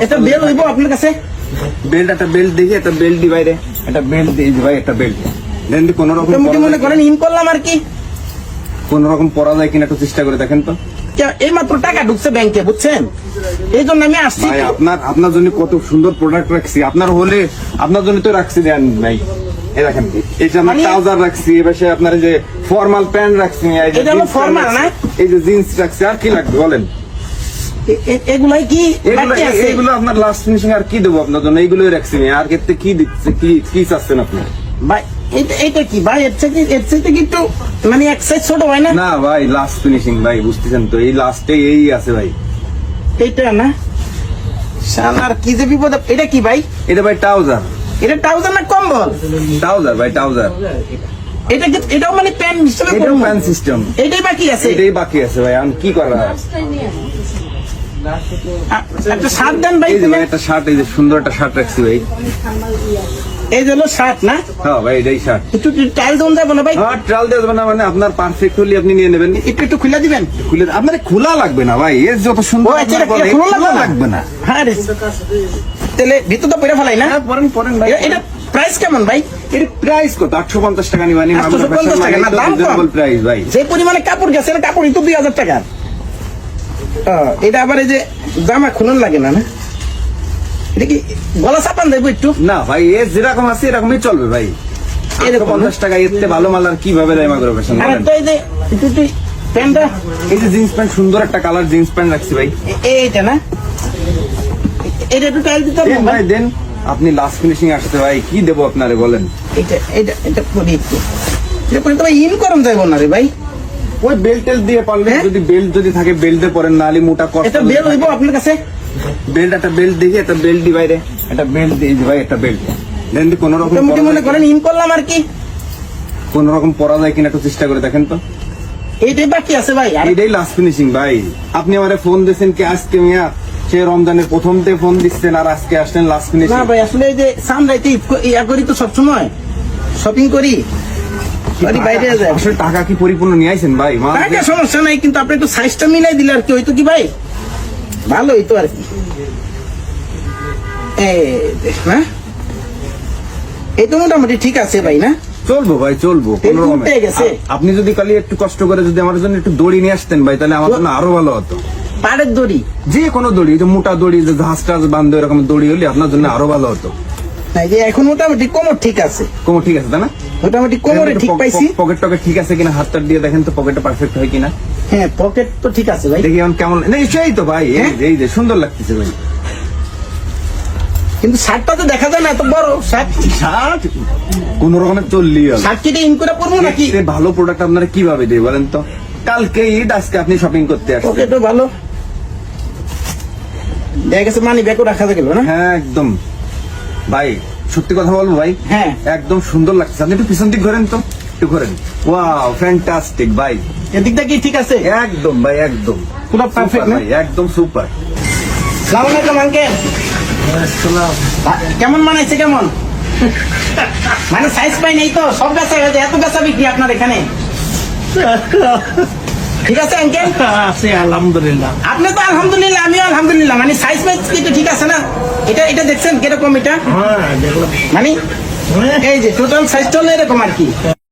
এটা বেল হইব আপনার কাছে? বেল্ট একটা বেল্ট দেখি একটা বেল্ট দি। বাইরে একটা বেল্ট দিই ভাই একটা বেল্ট দেন কোনো রকম মোটামুটি মনে করেন ইন করলাম আর কি। কোন রকম পরা যায় কিনা একটু চেষ্টা করে দেখেন তো। এই মাত্র টাকা ঢুকছে ব্যাংকে বুঝছেন? এই জন্য আমি আসছি আপনার আপনার জন্য কত সুন্দর প্রোডাক্ট রাখছি। আপনার হলে আপনার জন্য তো রাখছি দেন ভাই। এই দেখেন এই যে আমার মানে- ট্রাউজার রাখছি এবার আপনার যে ফর্মাল প্যান্ট রাখছি এই যে না? এই জিন্স রাখছি আর কি লাগবে বলেন? এগুলাই কি এগুলো আপনার লাস্ট ফিনিশিং আর কি দেবো আপনার জন্য? এইগুলোই রাখছি আর ক্ষেত্রে কি দিচ্ছে? কি কি চাচ্ছেন আপনি? ভাই এটা এটা কি? ভাই এর থেকে এর থেকে কি মানে এক সাইজ ছোট হয় না? না ভাই লাস্ট ফিনিশিং ভাই বুঝতেছেন তো? এই লাস্টে এই আছে ভাই। এইটা না? শালার কি যে বিপদ এটা কি ভাই? এটা ভাই ট্রাউজার এটা ট্রাউজার না কম্বল? ট্রাউজার ভাই ট্রাউজার এটা এটাও মানে প্যান্ট হিসেবে এটাও প্যান সিস্টেম এটাই বাকি আছে? এটাই বাকি আছে ভাই। আমি কি করা? একটা শার্ট দেন ভাই এই একটা শার্ট এই যে সুন্দর একটা শার্ট রাখছি ভাই। এই যে হলো শার্ট না? হ্যাঁ ভাই এটাই শার্ট একটু টাইল দেন যাব না ভাই? হ্যাঁ না মানে আপনার পারফেক্ট হলে আপনি নিয়ে নেবেন। একটু একটু খুলে দিবেন? খুলে আপনার খোলা লাগবে না ভাই এর যত সুন্দর আচ্ছা খোলা লাগবে না। হ্যাঁ রে। তাহলে ভিতর তো পরে ফেলাই না? পরেন পরেন ভাই। এটা- প্রাইস কেমন ভাই? এর প্রাইস কত? আটশো পঞ্চাশ টাকা নিবানি 850 টাকা, না, দাম কম। প্রাইস ভাই। যে পরিমাণে কাপড় গেছে কাপড় তো দুই হাজার আহ, এটা আবার এই যে জামা খুলন লাগে না না? এটা কি গলা চাপান দেবো একটু? না ভাই এ যেরকম আছে এরকমই চলবে ভাই। এরকম পঞ্চাশ টাকা ভালো মাল আর কীভাবে প্যান্টটা। এই যে জিন্স প্যান্ট সুন্দর একটা কালার জিন্স প্যান্ট রাখছি ভাই। এইটা না? এটা একটু টাইল দিতে হবে ভাই ভাই দেন। আপনি লাস্ট ফিনিশিং আসতে ভাই কি দেবো আপনারে বলেন? এটা এটা এটা করি একটু। এটা করে তো ইন করম যাইব না রে ভাই। ওই টেল দিয়ে পারলে হ্যাঁ? যদি বেল্ট যদি থাকে পরেন মোটা কষ্ট এটা বেল হইব আপনার কাছে? বেল্ট একটা বেল্ট দেখি একটা বেল্ট দি বাইরে একটা বেল্ট দিয়ে ভাই একটা বেল্ট দেন কোনো রকম মনে করেন ইন করলাম আর কি। কোন রকম পরা যায় কিনা একটু চেষ্টা করে দেখেন তো। এইটাই বাকি আছে ভাই এটাই লাস্ট ফিনিশিং ভাই। আপনি আমারে ফোন দিয়েছেন কি আজকে মিয়া? সে রমজানের প্রথমতে ফোন দিচ্ছেন আর আজকে আসলেন লাস্ট ফিনিশিং না ভাই আসলে এই যে সামরাইতে ইয়া করি তো সবসময়। শপিং করি। টাকা কি পরিপূর্ণ নিয়ে আইছেন ভাই? টাকা সমস্যা নাই কিন্তু আপনি একটু সাইজটা মিলাই দিলে আর কি হইতো কি ভাই? ভালো হইতো আর কি। এই এই তো মোটামুটি ঠিক আছে ভাই না? চলবো ভাই চলবো আপনি যদি কালি একটু কষ্ট করে যদি আমার জন্য একটু দড়ি নিয়ে আসতেন ভাই তাহলে আমার জন্য আরও ভালো হতো। পাড়ের দড়ি? যে কোনো দড়ি যে মোটা দড়ি যে ঘাস টাস বান্ধব এরকম দড়ি হলে আপনার জন্য আরও ভালো হতো। নাই যে এখন মোটামুটি কোমর ঠিক আছে। কোমর ঠিক আছে তাই না? মোটামুটি কোমরে ঠিক পাইছি। পকেট টকেট ঠিক আছে কিনা? হাতটা দিয়ে দেখেন তো পকেটটা পারফেক্ট হয় কিনা। হ্যাঁ পকেট তো ঠিক আছে ভাই। দেখি কেমন না সেই তো ভাই এই যে- সুন্দর লাগতেছে ভাই। কিন্তু শার্টটা তো দেখা যায় না এত বড় শার্ট। শার্ট? কোন রকমের চললি শার্ট কেটে ইন করে পরবো নাকি? ভালো প্রোডাক্ট আপনারা কীভাবে দিয়ে বলেন তো? কালকে ঈদ আজকে আপনি শপিং করতে আসছেন। পকেটও ভালো। দেখা গেছে মানি ব্যাগও রাখা গেল না? হ্যাঁ একদম। ভাই সত্যি কথা বলব ভাই? হ্যাঁ। একদম সুন্দর লাগছে। আপনি একটু পিছন দিক ঘোরেন তো। একটু ঘোরেন। ওয়াও ফ্যান্টাস্টিক ভাই। এদিকটা কি ঠিক আছে? একদম ভাই একদম। পুরো না? ভাই একদম সুপার সালাম আলাইকুম আঙ্কেল কেমন মানাইছে কেমন? মানে সাইজ পাই নেই তো সব যায় এত বেচা বিক্রি আপনার এখানে? ঠিক আছে আঙ্কেল আছে আলহামদুলিল্লাহ। আপনি তো আলহামদুলিল্লাহ আমিও আলহামদুলিল্লাহ মানে সাইজ মাইজ কিন্তু ঠিক আছে না? এটা এটা দেখছেন কীরকম এটা? হ্যাঁ দেখলাম। মানে এই যে টোটাল সাইজটা চলে এরকম আর কি।